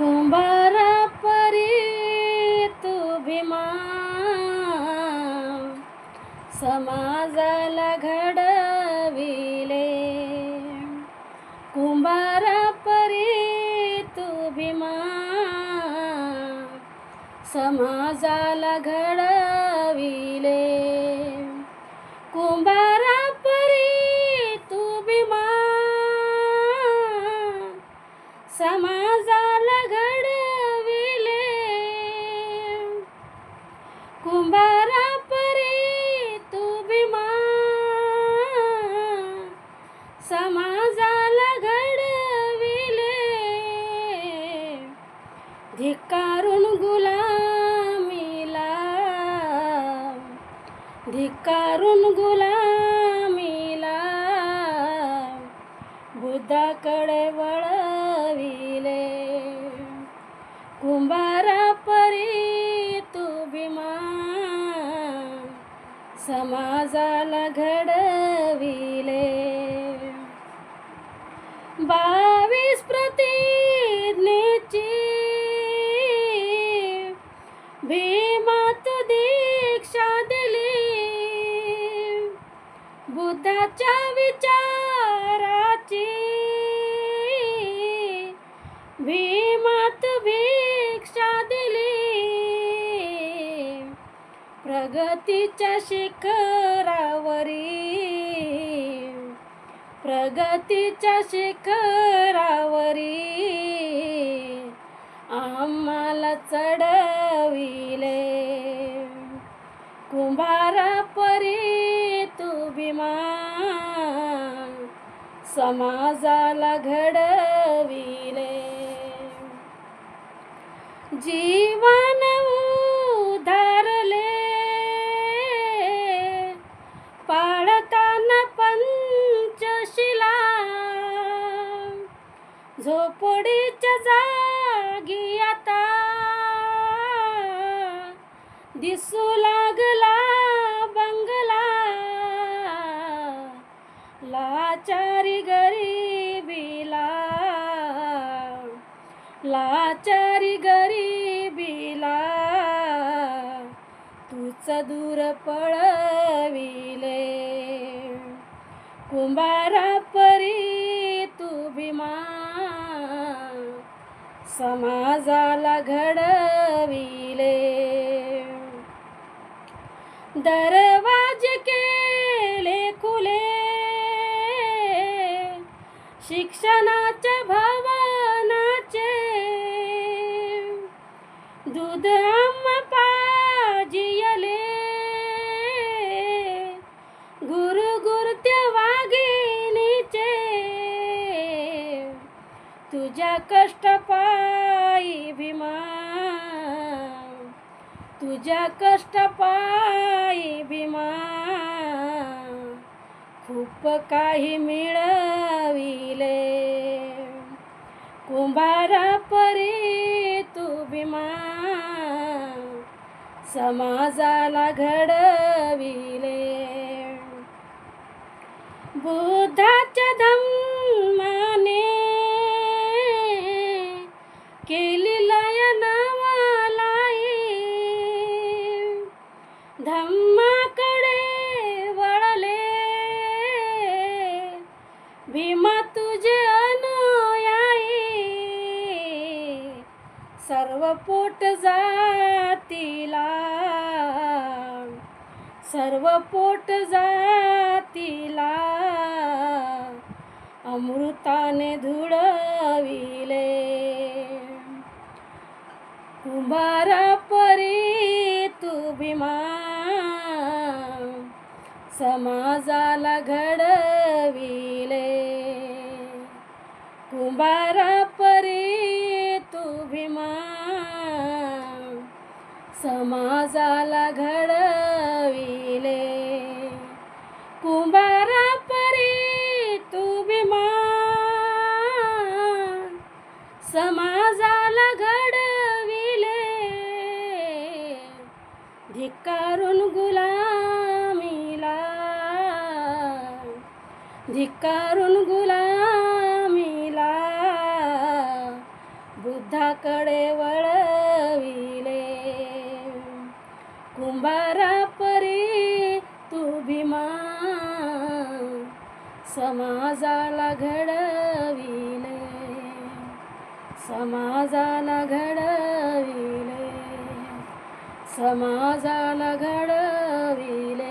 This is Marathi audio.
कुंभारा परी तू भीमा समाजाला घडविले. कुंभारा परी तू भीमा समाजाला घडविले. कुंभारा परी तू भीमा समाजा समाजाला घडविले धिकारून गुलामीला. धिकारून गुलामीला. बुद्धाकडे वळविले. कुंभारा परी तू भीमा समाजाला घडविले प्रेमात भिक्षा दिली. प्रगतीच्या शिखरावरी. प्रगतीच्या शिखरावरी. आम्हाला चढविले. कुंभारा परी तू भीमा समाजाला घडविले. जीवन उधारले. पाळताना पंचशिला. झोपडीच्या जागी आता दिसू लागला बंगला. लाचारी गरिबीला. लाचारी गरी दूर पळविले. कुंभारा परी तू भीमा समाजाला घडविले. दरवाजे केले खुले. शिक्षणाच्या भावनाचे दूध तुझ्या कष्ट पायी भीमा तुझ्या कष्ट पायी भीमा खूप काही मिळविले. कुंभारा परी तू भीमा समाजाला घडविले. बुद्धाच्या धम पोट जातीला. सर्व पोट जातीला. अमृताने धुळविले. कुंभारा परी तू भीमा समाजाला घडविले. कुंभारा परी तू भीमा समाजाला घडविले. कुंभारा परी तू भीमा समाजाला घडविले. धिक्कारून गुलामीला धिक्कारून गुलाम बारा परी तू भीमा समाजाला घडविले. समाजाला घडविले समाजाला घडविले.